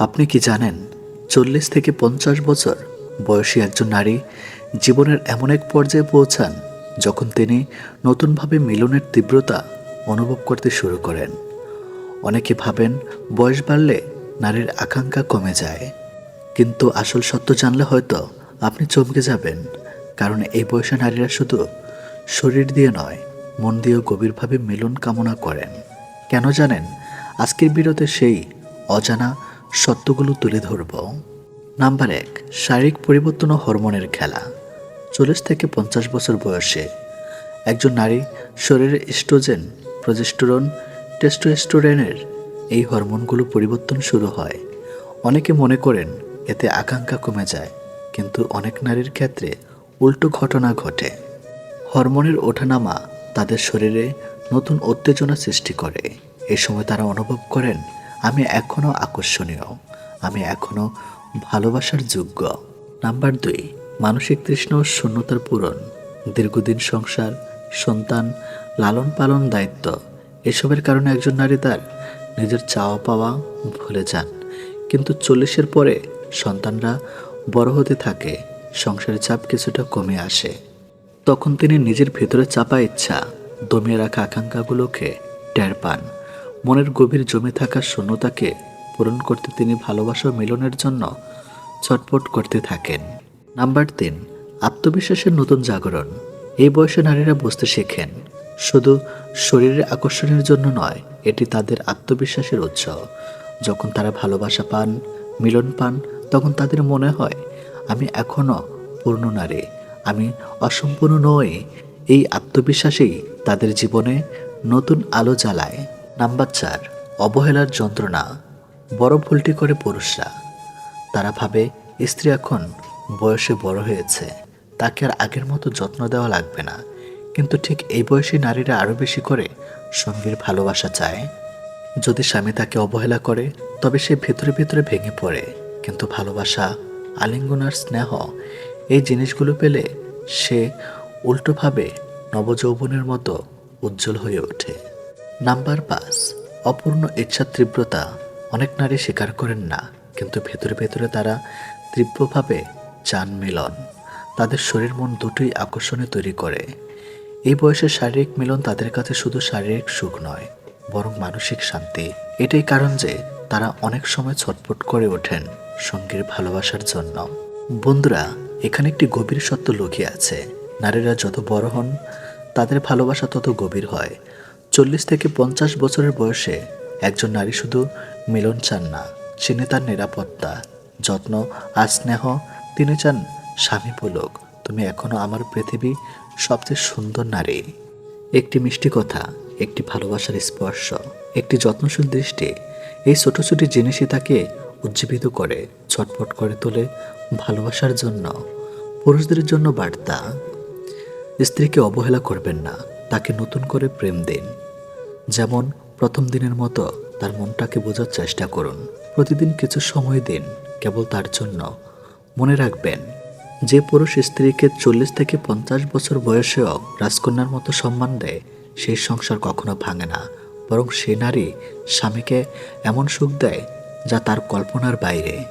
আপনি কি জানেন, চল্লিশ থেকে পঞ্চাশ বছর বয়সী একজন নারী জীবনের এমন এক পর্যায়ে পৌঁছান যখন তিনি নতুনভাবে মিলনের তীব্রতা অনুভব করতে শুরু করেন। অনেকে ভাবেন বয়স বাড়লে নারীর আকাঙ্ক্ষা কমে যায়। কিন্তু আসল সত্য জানলে হয়তো আপনি চমকে যাবেন, কারণ এই বয়সে নারীরা শুধু শরীর দিয়ে নয়, মন দিয়েও গভীরভাবে মিলন কামনা করেন। কেন জানেন, আজকের বিরতে সেই অজানা সত্যগুলো তুলে ধরব। নাম্বার এক, শারীরিক পরিবর্তন ও হরমোনের খেলা। চল্লিশ থেকে পঞ্চাশ বছর বয়সে একজন নারী শরীরে ইস্ট্রোজেন প্রজেস্টোরন টেস্টোস্টোরেনের এই হরমোনগুলো পরিবর্তন শুরু হয়। অনেকে মনে করেন এতে আকাঙ্ক্ষা কমে যায়, কিন্তু অনেক নারীর ক্ষেত্রে উল্টো ঘটনা ঘটে। হরমোনের ওঠানামা তাদের শরীরে নতুন উত্তেজনা সৃষ্টি করে। এই সময় তারা অনুভব করেন আমি এখনও আকর্ষণীয়, আমি এখনও ভালোবাসার যোগ্য। নাম্বার দুই, মানসিক তৃষ্ণ শূন্যতার পূরণ, দীর্ঘদিন সংসার, সন্তান লালন পালন দায়িত্ব, এসবের কারণে একজন নারী তার নিজের চাওয়া পাওয়া ভুলে যান। কিন্তু চল্লিশের পরে সন্তানরা বড় হতে থাকে, সংসারের চাপ কিছুটা কমে আসে। তখন তিনি নিজের ভেতরে চাপা ইচ্ছা দমিয়ে রাখা আকাঙ্ক্ষাগুলোকে টের পান। মনের গভীর জমে থাকা শূন্যতাকে পূরণ করতে তিনি ভালোবাসা মিলনের জন্য ছটপট করতে থাকেন। নাম্বার তিন, আত্মবিশ্বাসের নতুন জাগরণ। এই বয়সে নারীরা বুঝতে শেখেন, শুধু শরীরের আকর্ষণের জন্য নয়, এটি তাদের আত্মবিশ্বাসের উৎস। যখন তারা ভালোবাসা পান, মিলন পান, তখন তাদের মনে হয়, আমি এখনও পূর্ণ নারী, আমি অসম্পূর্ণ নই। এই আত্মবিশ্বাসেই তাদের জীবনে নতুন আলো জ্বালায়। নাম্বার চার, অবহেলার যন্ত্রণা। বড় ভুলটি করে পুরুষরা। তারা ভাবে, স্ত্রী এখন বয়সে বড় হয়েছে। তাকে আর আগের মতো যত্ন দেওয়া লাগবে না। কিন্তু ঠিক এই বয়সী নারীরা আরও বেশি করে সঙ্গীর ভালোবাসা চায়। যদি স্বামী তাকে অবহেলা করে, তবে সে ভেতরে ভেতরে ভেঙে পড়ে। কিন্তু ভালোবাসা, আলিঙ্গন আর স্নেহ, এই জিনিসগুলো পেলে সে উল্টোভাবে নবযৌবনের মতো উজ্জ্বল হয়ে ওঠে। নাম্বার পাঁচ, অপূর্ণ ইচ্ছার তীব্রতা। অনেক নারী স্বীকার করেন না, কিন্তু ভেতরে ভেতরে তারা তীব্রভাবে চান মিলন। তাদের শরীর মন দুটোই আকর্ষণে তৈরি করে। এই বয়সে শারীরিক মিলন তাদের কাছে শুধু শারীরিক সুখ নয়, বরং মানসিক শান্তি। এটাই কারণ যে তারা অনেক সময় ছটফট করে ওঠেন সঙ্গীর ভালোবাসার জন্য। বন্ধুরা, এখানে একটি গভীর সত্য লুকিয়ে আছে। নারীরা যত বড় হন, তাদের ভালোবাসা তত গভীর হয়। চল্লিশ থেকে পঞ্চাশ বছরের বয়সে একজন নারী শুধু মিলন চান না, চিনে তার নিরাপত্তা, যত্ন আর স্নেহ। তিনি চান, স্বামী পুলক, তুমি এখনও আমার পৃথিবী সবচেয়ে সুন্দর নারী। একটি মিষ্টি কথা, একটি ভালোবাসার স্পর্শ, একটি যত্নশীল দৃষ্টি, এই ছোট ছোট জিনিসই তাকে উজ্জীবিত করে, ছটফট করে তোলে ভালোবাসার জন্য, পুরুষদের জন্য বার্তা। স্ত্রীকে অবহেলা করবেন না, তাকে নতুন করে প্রেম দিন। যেমন প্রথম দিনের মতো তার মনটাকে বোঝার চেষ্টা করুন। প্রতিদিন কিছু সময় দিন, কেবল তার জন্য। মনে রাখবেন, যে পুরুষ স্ত্রীকে চল্লিশ থেকে পঞ্চাশ বছর বয়সেও রাজকন্যার মতো সম্মান দেয়, সেই সংসার কখনো ভাঙে না। বরং সে নারী স্বামীকে এমন সুখ দেয়, যা তার কল্পনার বাইরে।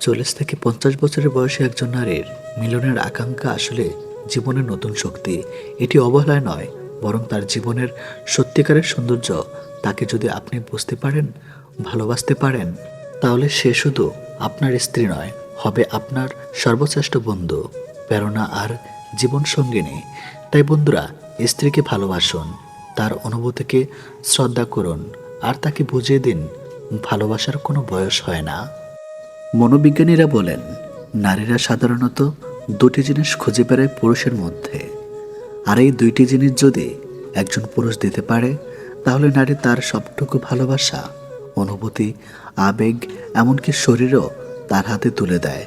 চল্লিশ থেকে পঞ্চাশ বছরের বয়সে একজন নারীর মিলনের আকাঙ্ক্ষা আসলে জীবনের নতুন শক্তি। এটি অবহেলায় নয় বরং তার জীবনের সত্যিকারের সৌন্দর্য তাকে যদি আপনি বুঝতে পারেন, ভালোবাসতে পারেন, তাহলে সে শুধু আপনার স্ত্রী নয়, হবে আপনার সর্বশ্রেষ্ঠ বন্ধু। প্রেরণা আর জীবন সঙ্গিনী। তাই বন্ধুরা, স্ত্রীকে ভালোবাসুন, তার অনুভূতিকে শ্রদ্ধা করুন, আর তাকে বুঝিয়ে দিন, ভালোবাসার কোনো বয়স হয় না। মনোবিজ্ঞানীরা বলেন, নারীরা সাধারণত দুটি জিনিস খুঁজে বেড়ায় পুরুষের মধ্যে। আর এই দুইটি জিনিস যদি একজন পুরুষ দিতে পারে, তাহলে নারী তার সবটুকু ভালোবাসা, অনুভূতি, আবেগ, এমনকি শরীরও তার হাতে তুলে দেয়।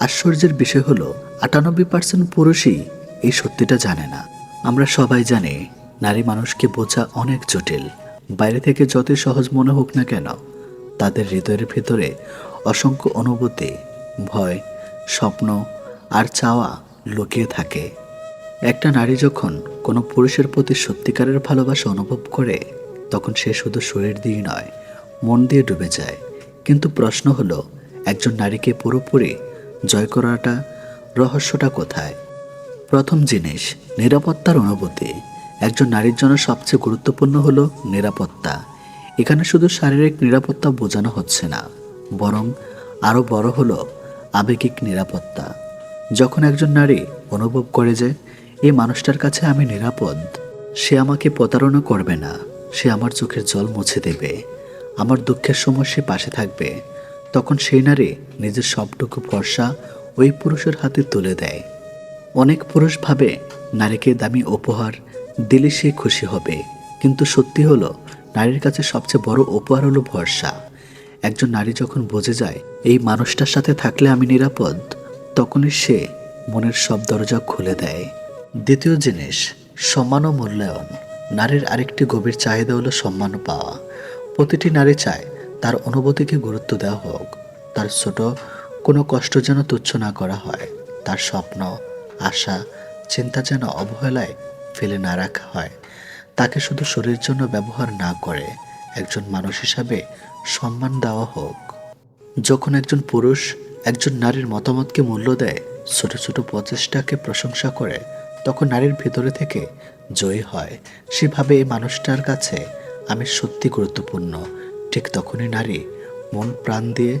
আশ্চর্যের বিষয় হলো, আটানব্বই পার্সেন্ট পুরুষই এই সত্যিটা জানে না। আমরা সবাই জানি, নারী মানুষকে বোঝা অনেক জটিল। বাইরে থেকে যতই সহজ মনে হোক না কেন, তাদের হৃদয়ের ভিতরে অসংখ্য অনুভূতি, ভয়, স্বপ্ন আর চাওয়া লুকিয়ে থাকে। একটা নারী যখন কোনো পুরুষের প্রতি সত্যিকারের ভালোবাসা অনুভব করে, তখন সে শুধু শরীর দিয়ে নয়, মন দিয়ে ডুবে যায়। কিন্তু প্রশ্ন হলো, একজন নারীকে পুরোপুরি জয় করাটা, রহস্যটা কোথায়? প্রথম জিনিস, নিরাপত্তার অনুভূতি। একজন নারীর জন্য সবচেয়ে গুরুত্বপূর্ণ হলো নিরাপত্তা। এখানে শুধু শারীরিক নিরাপত্তা বোঝানো হচ্ছে না, বরং আরও বড় হলো আবেগিক নিরাপত্তা। যখন একজন নারী অনুভব করে যে এই মানুষটার কাছে আমি নিরাপদ। সে আমাকে প্রতারণা করবে না। সে আমার চোখের জল মুছে দেবে। আমার দুঃখের সময় সে পাশে থাকবে। তখন সেই নারী নিজের সবটুকু ভরসা ওই পুরুষের হাতে তুলে দেয়। অনেক পুরুষ ভাবে নারীকে দামি উপহার দিলে সে খুশি হবে। কিন্তু সত্যি হলো, নারীর কাছে সবচেয়ে বড় উপহার হলো ভরসা একজন নারী যখন বুঝে যায় এই মানুষটার সাথে থাকলে আমি নিরাপদ, তখনই সে মনের সব দরজা খুলে দেয়। দ্বিতীয় জিনিস, সম্মান ও মূল্যায়ন। নারীর আরেকটি গভীর চাহিদা হলো সম্মান পাওয়া। প্রতিটি নারী চায় তার অনুভূতিকে গুরুত্ব দেওয়া হোক। তার ছোট কোনো কষ্ট যেন তুচ্ছ না করা হয়। তার স্বপ্ন, আশা, চিন্তা যেন অবহেলায় ফেলে না রাখা হয়। তাকে শুধু শরীরের জন্য ব্যবহার না করে একজন মানুষ হিসাবে সম্মান দেওয়া হোক। যখন একজন পুরুষ একজন নারীর মতামতকে মূল্য দেয়, ছোট ছোট প্রচেষ্টাকে প্রশংসা করে তখন নারীর ভেতরে থেকে জয়ী হয়। সেভাবে এই মানুষটার কাছে আমি সত্যি গুরুত্বপূর্ণ। ঠিক তখনই নারী মন প্রাণ দিয়ে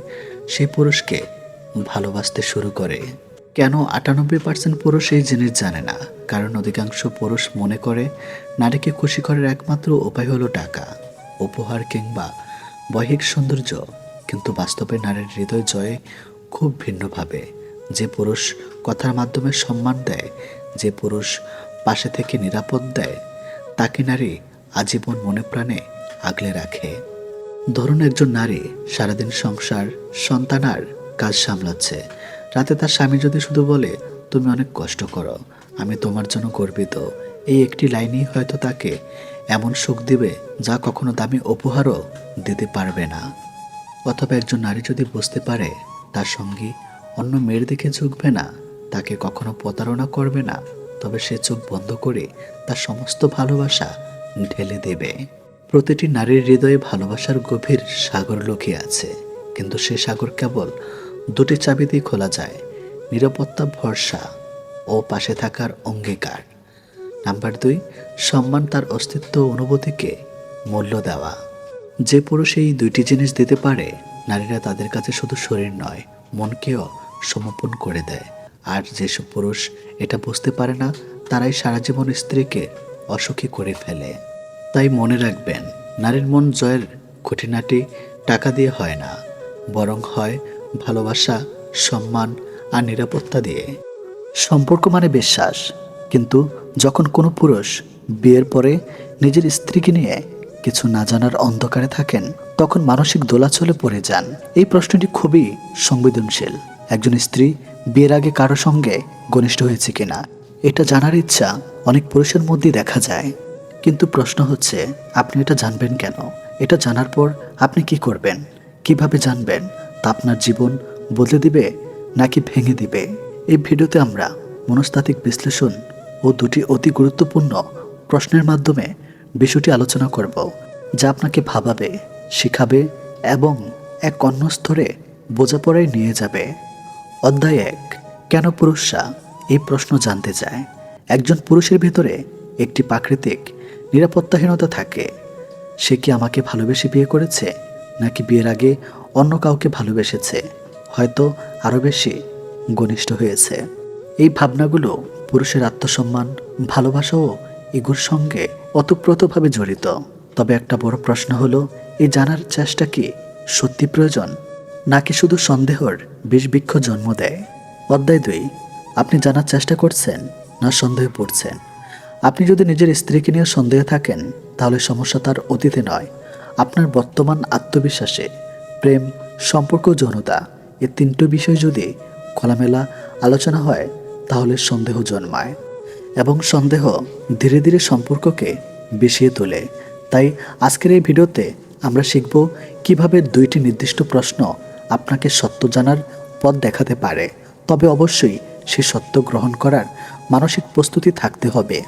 সেই পুরুষকে ভালোবাসতে শুরু করে। কেন আটানব্বই পার্সেন্ট পুরুষ এই জিনিস জানে না? কারণ অধিকাংশ পুরুষ মনে করে নারীকে খুশি করার একমাত্র উপায় হলো টাকা, উপহার কিংবা বৈহিক সৌন্দর্য। কিন্তু বাস্তবে নারীর হৃদয় জয়ে খুব ভিন্নভাবে। যে পুরুষ কথার মাধ্যমে সম্মান দেয় যে পুরুষ পাশে থেকে নিরাপদ দেয়, তাকে নারী আজীবন মনে প্রাণে আগলে রাখে। ধরুন একজন নারী সারাদিন সংসার, সন্তান আর কাজ সামলাচ্ছে। রাতে তার স্বামী যদি শুধু বলে, তুমি অনেক কষ্ট করো, আমি তোমার জন্য গর্বিত। এই একটি লাইনই হয়তো তাকে এমন সুখ দিবে যা কখনো দামি উপহারও দিতে পারবে না। অথবা একজন নারী যদি বুঝতে পারে, তার সঙ্গী অন্য মেয়ের দিকে ঝুঁকবে না। তাকে কখনো প্রতারণা করবে না, তবে সে চোখ বন্ধ করে তার সমস্ত ভালোবাসা ঢেলে দেবে। প্রতিটি নারীর হৃদয়ে ভালোবাসার গভীর সাগর লুকিয়ে আছে, কিন্তু সে সাগর কেবল দুটি চাবি দিয়ে খোলা যায়, নিরাপত্তা ভরসা ও পাশে থাকার অঙ্গীকার। নাম্বার দুই, সম্মান তার অস্তিত্ব অনুভূতিকে মূল্য দেওয়া। যে পুরুষ এই দুইটি জিনিস দিতে পারে, নারীরা তাদের কাছে শুধু শরীর নয়, মনকেও সমর্পণ করে দেয়। আর যেসব পুরুষ এটা বুঝতে পারে না, তারাই সারা জীবন স্ত্রীকে অসুখী করে ফেলে। তাই মনে রাখবেন, নারীর মন জয়ের খুঁটিনাটি টাকা দিয়ে হয় না, বরং হয় ভালোবাসা, সম্মান আর নিরাপত্তা দিয়ে। সম্পর্ক মানে বিশ্বাস, কিন্তু যখন কোনো পুরুষ বিয়ের পরে নিজের স্ত্রীকে নিয়ে কিছু না জানার অন্ধকারে থাকেন, তখন মানসিক দোলাচলে পড়ে যান। এই প্রশ্নটি খুবই সংবেদনশীল। একজন স্ত্রী বিয়ের আগে কারও সঙ্গে ঘনিষ্ঠ হয়েছে কিনা, এটা জানার ইচ্ছা অনেক পুরুষের মধ্যেই দেখা যায়। কিন্তু প্রশ্ন হচ্ছে, আপনি এটা জানবেন কেন? এটা জানার পর আপনি কি করবেন? কীভাবে জানবেন? তা আপনার জীবন বদলে দিবে নাকি ভেঙে দিবে? এই ভিডিওতে আমরা মনস্তাত্ত্বিক বিশ্লেষণ ও দুটি অতি গুরুত্বপূর্ণ প্রশ্নের মাধ্যমে বিষয়টি আলোচনা করব, যা আপনাকে ভাবাবে, শিখাবে এবং এক অন্য স্তরে বোঝাপড়ায় নিয়ে যাবে। অধ্যায় এক, কেন পুরুষরা এই প্রশ্ন জানতে চায়? একজন পুরুষের ভেতরে একটি প্রাকৃতিক নিরাপত্তাহীনতা থাকে। সে কি আমাকে ভালোবেসে বিয়ে করেছে, নাকি বিয়ের আগে অন্য কাউকে ভালোবেসেছে? হয়তো আরও বেশি ঘনিষ্ঠ হয়েছে। এই ভাবনাগুলো পুরুষের আত্মসম্মান ভালোবাসা ও এগুর সঙ্গে ওতপ্রোতভাবে জড়িত। তবে একটা বড় প্রশ্ন হলো, এই জানার চেষ্টা কি সত্যি প্রয়োজন? নাকি শুধু সন্দেহর বিষবৃক্ষ জন্ম দেয়? অধ্যায় দুই, আপনি জানার চেষ্টা করছেন না সন্দেহে পড়ছেন? আপনি যদি নিজের স্ত্রীকে নিয়ে সন্দেহে থাকেন, তাহলে সমস্যা তার অতীতে নয়। আপনার বর্তমান আত্মবিশ্বাসে প্রেম, সম্পর্ক যৌনতা এই তিনটি বিষয় যদি খোলামেলা আলোচনা হয়, তাহলে সন্দেহ জন্মায় এবং সন্দেহ ধীরে ধীরে সম্পর্ককে বিষিয়ে তোলে। তাই আজকের এই ভিডিওতে আমরা শিখব কীভাবে দুইটি নির্দিষ্ট প্রশ্ন আপনাকে সত্য জানার পথ দেখাতে পারে। তবে অবশ্যই সে সত্য গ্রহণ করার মানসিক প্রস্তুতি থাকতে হবে।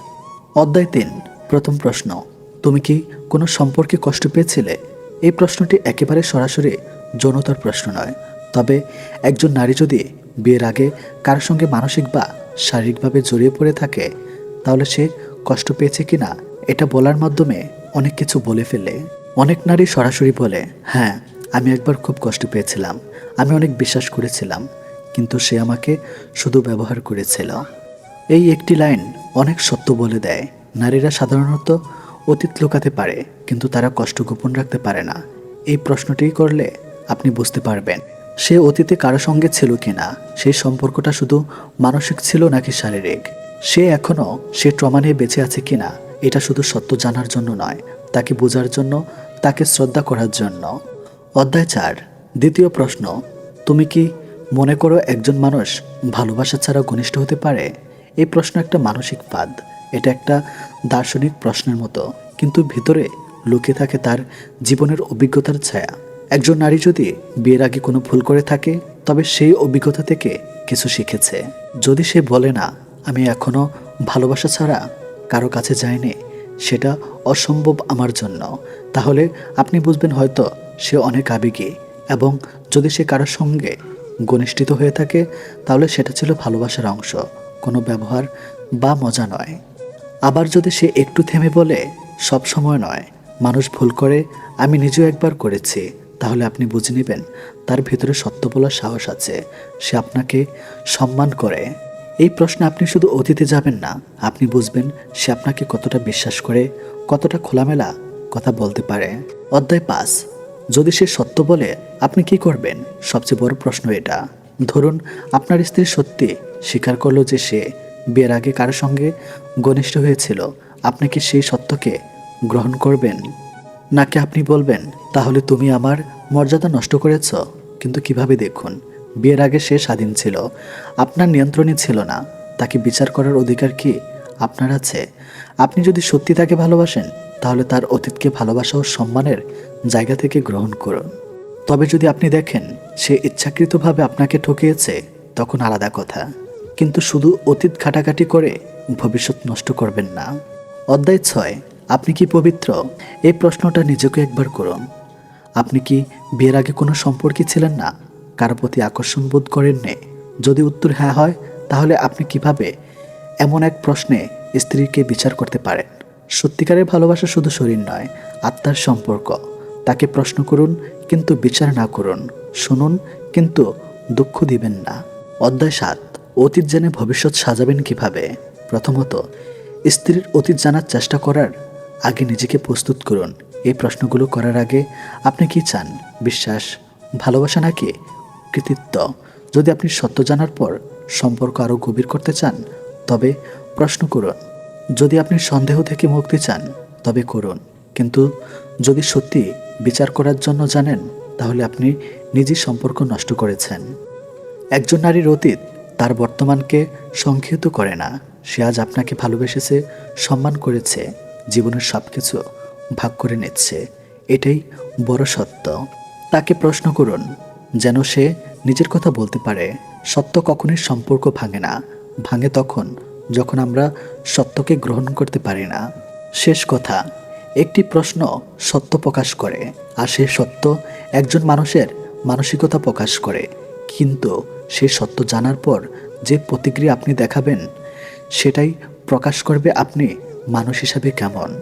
অধ্যায় তিন, প্রথম প্রশ্ন, তুমি কি কোনো সম্পর্কে কষ্ট পেয়েছিলে? এই প্রশ্নটি একেবারে সরাসরি যৌনতার প্রশ্ন নয়। তবে একজন নারী যদি বিয়ের আগে কারোর সঙ্গে মানসিক বা শারীরিকভাবে জড়িয়ে পড়ে থাকে, তাহলে সে কষ্ট পেয়েছে কিনা, এটা বলার মাধ্যমে অনেক কিছু বলে ফেলে। অনেক নারী সরাসরি বলে হ্যাঁ আমি একবার খুব কষ্ট পেয়েছিলাম। আমি অনেক বিশ্বাস করেছিলাম, কিন্তু সে আমাকে শুধু ব্যবহার করেছিল। এই একটি লাইন অনেক সত্য বলে দেয়। নারীরা সাধারণত অতীত লুকাতে পারে, কিন্তু তারা কষ্ট গোপন রাখতে পারে না। এই প্রশ্নটি করলে আপনি বুঝতে পারবেন, সে অতীতে কারও সঙ্গে ছিল কিনা, সেই সম্পর্কটা শুধু মানসিক ছিল নাকি শারীরিক? সে এখনও সে ট্রমা নিয়ে বেঁচে আছে কিনা, এটা শুধু সত্য জানার জন্য নয়, তাকে বোঝার জন্য, তাকে শ্রদ্ধা করার জন্য। অধ্যায় চার, দ্বিতীয় প্রশ্ন, তুমি কি মনে করো একজন মানুষ ভালোবাসা ছাড়া ঘনিষ্ঠ হতে পারে? এই প্রশ্ন একটা মানসিক পাদ এটা একটা দার্শনিক প্রশ্নের মতো, কিন্তু ভিতরে লুকিয়ে থাকে তার জীবনের অভিজ্ঞতার ছায়া। একজন নারী যদি বিয়ের আগে কোনো ভুল করে থাকে, তবে সেই অভিজ্ঞতা থেকে কিছু শিখেছে। যদি সে বলে, না, আমি এখনও ভালোবাসা ছাড়া কারও কাছে যাইনি, সেটা অসম্ভব আমার জন্য, তাহলে আপনি বুঝবেন হয়তো সে অনেক আবেগী এবং যদি সে কারোর সঙ্গে ঘনিষ্ঠিত হয়ে থাকে, তাহলে সেটা ছিল ভালোবাসার অংশ, কোনো ব্যবহার বা মজা নয়। আবার যদি সে একটু থেমে বলে, সব সময় নয়, মানুষ ভুল করে, আমি নিজেও একবার করেছি, তাহলে আপনি বুঝে নেবেন তার ভিতরে সত্য বলার সাহস আছে, সে আপনাকে সম্মান করে। এই প্রশ্নে আপনি শুধু অতীতে যাবেন না, আপনি বুঝবেন সে আপনাকে কতটা বিশ্বাস করে, কতটা খোলামেলা কথা বলতে পারে। অধ্যায় পাঁচ। যদি সে সত্য বলে, আপনি কি করবেন? সবচেয়ে বড় প্রশ্ন এটা। ধরুন, আপনার স্ত্রী সত্যি স্বীকার করল যে সে বিয়ের আগে কারোর সঙ্গে ঘনিষ্ঠ হয়েছিল। আপনি কি সেই সত্যকে গ্রহণ করবেন? নাকি আপনি বলবেন, তাহলে তুমি আমার মর্যাদা নষ্ট করেছ? কিন্তু কীভাবে দেখুন, বিয়ের আগে সে স্বাধীন ছিল। আপনার নিয়ন্ত্রণে ছিল না। তাকে বিচার করার অধিকার কি আপনার আছে? আপনি যদি সত্যি তাকে ভালোবাসেন, তাহলে তার অতীতকে ভালোবাসা ও সম্মানের জায়গা থেকে গ্রহণ করুন। তবে যদি আপনি দেখেন সে ইচ্ছাকৃতভাবে আপনাকে ঠকিয়েছে, তখন আলাদা কথা। কিন্তু শুধু অতীত ঘাটাঘাটি করে ভবিষ্যৎ নষ্ট করবেন না। অধ্যায় ছয়, আপনি কি পবিত্র? এই প্রশ্নটা নিজেকে একবার করুন। আপনি কি বিয়ের আগে কোনো সম্পর্কে ছিলেন না? কারও প্রতি আকর্ষণ বোধ করেননি? যদি উত্তর হ্যাঁ হয়, তাহলে আপনি কীভাবে এমন এক প্রশ্নে স্ত্রীকে বিচার করতে পারেন? সত্যিকারের ভালোবাসা শুধু শরীর নয়, আত্মার সম্পর্ক। তাকে প্রশ্ন করুন, কিন্তু বিচার না করুন। শুনুন, কিন্তু দুঃখ দিবেন না। অধ্যায় সাত, অতীত জেনে ভবিষ্যৎ সাজাবেন কীভাবে? প্রথমত, স্ত্রীর অতীত জানার চেষ্টা করার আগে নিজেকে প্রস্তুত করুন। এই প্রশ্নগুলো করার আগে আপনি কি চান? বিশ্বাস? ভালোবাসা নাকি কৃতিত্ব? যদি আপনি সত্য জানার পর সম্পর্ক আরও গভীর করতে চান, তবে প্রশ্ন করুন। যদি আপনি সন্দেহ থেকে মুক্তি চান, তবে করুন। কিন্তু যদি সত্যি বিচার করার জন্য জানেন, তাহলে আপনি নিজের সম্পর্ক নষ্ট করেছেন। একজন নারীর অতীত তার বর্তমানকে সংক্ষিপ্ত করে না। সে আজ আপনাকে ভালোবেসেছে, সম্মান করেছে, জীবনের সব কিছু ভাগ করে নিচ্ছে। এটাই বড় সত্য। তাকে প্রশ্ন করুন, যেন সে নিজের কথা বলতে পারে। সত্য কখনোই সম্পর্ক ভাঙে না। ভাঙে তখন, যখন আমরা সত্যকে গ্রহণ করতে পারি না। শেষ কথা একটি প্রশ্ন সত্য প্রকাশ করে, আর সেই সত্য একজন মানুষের মানসিকতা প্রকাশ করে। কিন্তু সেই সত্য জানার পর যে প্রতিক্রিয়া আপনি দেখাবেন, সেটাই প্রকাশ করবে আপনি মানুষ হিসাবে কেমন।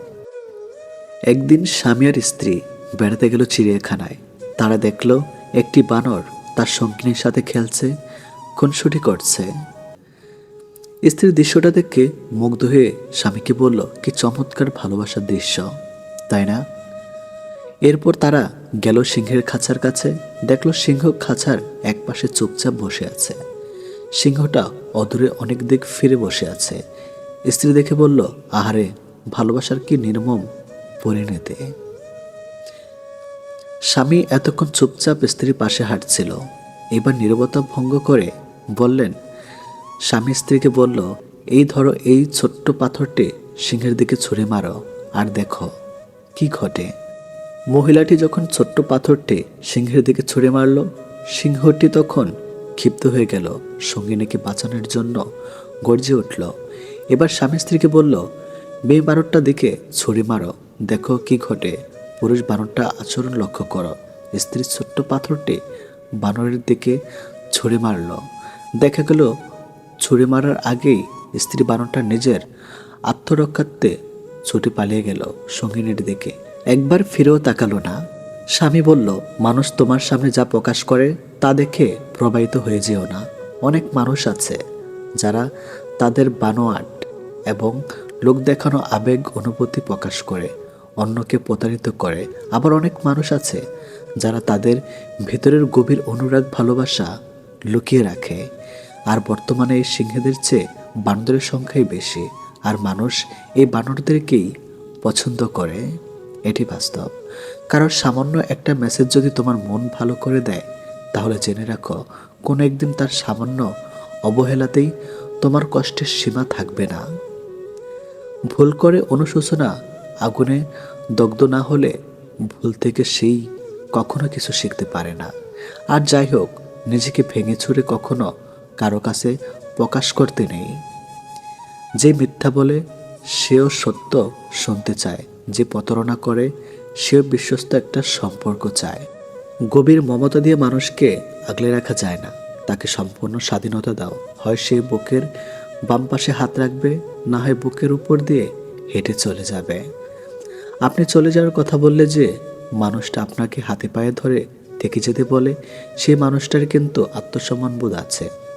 একদিন স্বামী আর স্ত্রী বেড়াতে গেল চিড়িয়াখানায়। তারা দেখল একটি বানর তার সঙ্গিনীর সাথে খেলছে, খুনসুটি করছে। স্ত্রীর দৃশ্যটা দেখে মুগ্ধ হয়ে স্বামীকে বলল, কি চমৎকার ভালোবাসার দৃশ্য, তাই না? এরপর তারা গেল সিংহের খাঁচার কাছে, দেখল সিংহ খাঁচার একপাশে চুপচাপ বসে আছে। সিংহটা অদূরে অনেক দিক ফিরে বসে আছে। স্ত্রী দেখে বলল, আহারে, ভালোবাসার কি নির্মম পরিণতি? স্বামী এতক্ষণ চুপচাপ স্ত্রীর পাশে হাঁটছিল। এবার নীরবতা ভঙ্গ করে বললেন স্বামী স্ত্রীকে বলল, এই ধরো এই ছোট্ট পাথরটি সিংহের দিকে ছুঁড়ে মারো আর দেখো কি ঘটে। মহিলাটি যখন ছোট্ট পাথরটি সিংহের দিকে ছুঁড়ে মারল, সিংহটি তখন ক্ষিপ্ত হয়ে গেল, সঙ্গিনীকে বাঁচানোর জন্য গর্জে উঠল। এবার স্বামী স্ত্রীকে বলল, মেয়ে বানরটা দিকে ছুঁড়ে মারো, দেখো কি ঘটে। পুরুষ বানরটা আচরণ লক্ষ্য করো। স্ত্রীর ছোট্ট পাথরটি বানরের দিকে ছুঁড়ে মারল। দেখা গেল ছুঁড়ে মারার আগেই স্ত্রী বানরটা নিজের আত্মরক্ষার্থে ছুটি পালিয়ে গেল সঙ্গিনীর দিকে। একবার ফিরেও তাকালো না। স্বামী বলল, মানুষ তোমার সামনে যা প্রকাশ করে তা দেখে প্রবাহিত হয়ে যেও না। অনেক মানুষ আছে যারা তাদের বানোয়াট এবং লোক দেখানো আবেগ অনুভূতি প্রকাশ করে, অন্যকে প্রতারিত করে। আবার অনেক মানুষ আছে যারা তাদের ভেতরের গভীর অনুরাগ ভালোবাসা লুকিয়ে রাখে। আর বর্তমানে এই সিংহেদের চেয়ে বানরের সংখ্যাই বেশি। আর মানুষ এই বানরদেরকেই পছন্দ করে। এটি বাস্তব। কারণ সামান্য একটা মেসেজ যদি তোমার মন ভালো করে দেয়, তাহলে জেনে রাখো, কোনো একদিন তার সামান্য অবহেলাতেই তোমার কষ্টের সীমা থাকবে না। ভুল করে অনুশোচনা আগুনে দগ্ধ না হলে ভুল থেকে সেই কখনো কিছু শিখতে পারে না। আর যাই হোক, নিজেকে ভেঙে ছুঁড়ে কখনো কারও কাছে প্রকাশ করতে নেই। যে মিথ্যা বলে, সেও সত্য শুনতে চায়। যে প্রতারণা করে, সেও বিশ্বস্ত একটা সম্পর্ক চায়। গভীর মমতা দিয়ে মানুষকে আগলে রাখা যায় না। তাকে সম্পূর্ণ স্বাধীনতা দাও। হয় সে বুকের বাম পাশে হাত রাখবে, না হয় বুকের উপর দিয়ে হেঁটে চলে যাবে। আপনি চলে যাওয়ার কথা বললে যে, মানুষটা আপনাকে হাতে পায়ে ধরে থেকে যেতে বলে, সেই মানুষটার কিন্তু আত্মসম্মান বোধ আছে।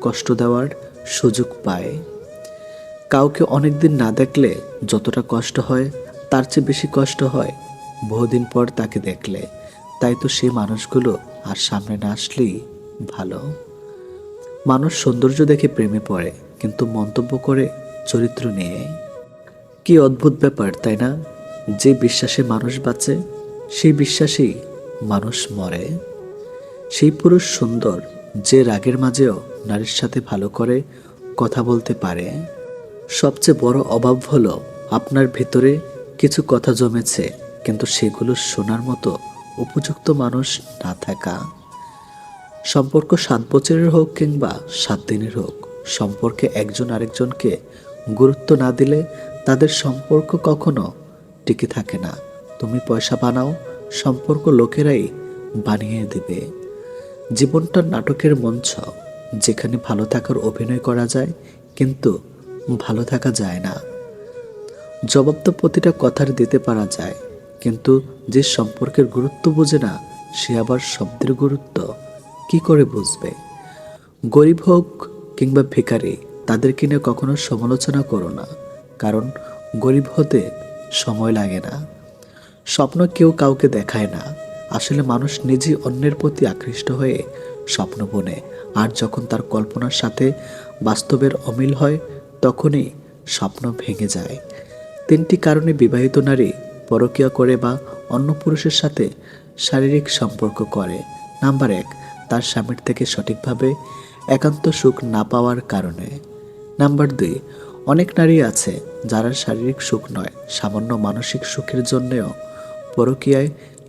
কষ্ট দেওয়ার সুযোগ পায়। কাউকে অনেকদিন না দেখলে যতটা কষ্ট হয়, তার চেয়ে বেশি কষ্ট হয় বহুদিন পর তাকে দেখলে। তাই তো সেই মানুষগুলো আর সামনে না আসলেই ভালো। মানুষ সৌন্দর্য দেখে প্রেমে পড়ে, কিন্তু মন্তব্য করে চরিত্র নিয়ে। কি অদ্ভুত ব্যাপার, তাই না? যে বিশ্বাসে মানুষ বাঁচে, সেই বিশ্বাসেই মানুষ মরে। সেই পুরুষ সুন্দর যে রাগের মাঝেও নারীর সাথে ভালো করে কথা বলতে পারে, সবচেয়ে বড় অভাব হলো আপনার ভেতরে কিছু কথা জমেছে, কিন্তু সেগুলো শোনার মতো উপযুক্ত মানুষ না থাকা। সম্পর্ক সাত বছরের হোক কিংবা সাত দিনের হোক, সম্পর্কে একজন আরেকজনকে গুরুত্ব না দিলে তাদের সম্পর্ক কখনো টিকে থাকে না। তুমি পয়সা বানাও, সম্পর্ক লোকেরাই বানিয়ে দেবে। জীবনটা নাটকের মঞ্চ, যেখানে ভালো থাকার অভিনয় করা যায়, কিন্তু ভালো থাকা যায় না। জবাব তো প্রতিটা কথার দিতে পারা যায়, কিন্তু যে সম্পর্কের গুরুত্ব বোঝে না, সে আবার শব্দের গুরুত্ব। কি করে বুঝবে? গরিব হোক কিংবা ভিখারি, তাদেরকে নিয়ে কখনো সমালোচনা করো না, কারণ গরিব হতে সময় লাগে না। স্বপ্ন কেউ কাউকে দেখায় না আসলে মানুষ নিজে অন্যের প্রতি আকৃষ্ট হয়ে স্বপ্ন বনে। আর যখন তার কল্পনার সাথে বাস্তবের অমিল হয়, তখনই স্বপ্ন ভেঙে যায়। তিনটি কারণে বিবাহিত নারী পরকীয়া করে বা অন্য পুরুষের সাথে শারীরিক সম্পর্ক করে। নাম্বার এক, তার স্বামীর থেকে সঠিকভাবে একান্ত সুখ না পাওয়ার কারণে। নাম্বার দুই, অনেক নারী আছে যারা শারীরিক সুখ নয়, সামান্য মানসিক সুখের জন্যেও পরকীয়ায়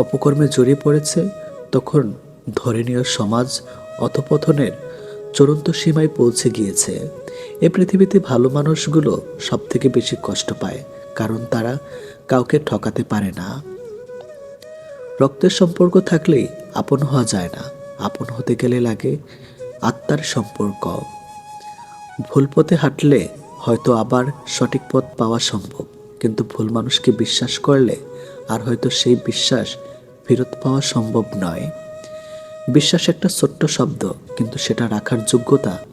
অপকর্মে জড়িয়ে পড়েছে, তখন ধর্মীয় সমাজ অথপথনের চূড়ান্ত সীমায় পৌঁছে গিয়েছে। এ পৃথিবীতে ভালো মানুষগুলো সব থেকে বেশি কষ্ট পায়, কারণ তারা কাউকে ঠকাতে পারে না। রক্তের সম্পর্ক থাকলেই আপন হওয়া যায় না, আপন হতে গেলে লাগে আত্মার সম্পর্ক। ভুল পথে হাঁটলে হয়তো আবার সঠিক পথ পাওয়া সম্ভব, কিন্তু ভুল মানুষকে বিশ্বাস করলে আর হয়তো সেই বিশ্বাস ফেরত পাওয়া সম্ভব নয়। বিশ্বাস একটা ছোট্ট শব্দ, কিন্তু সেটা রাখার যোগ্যতা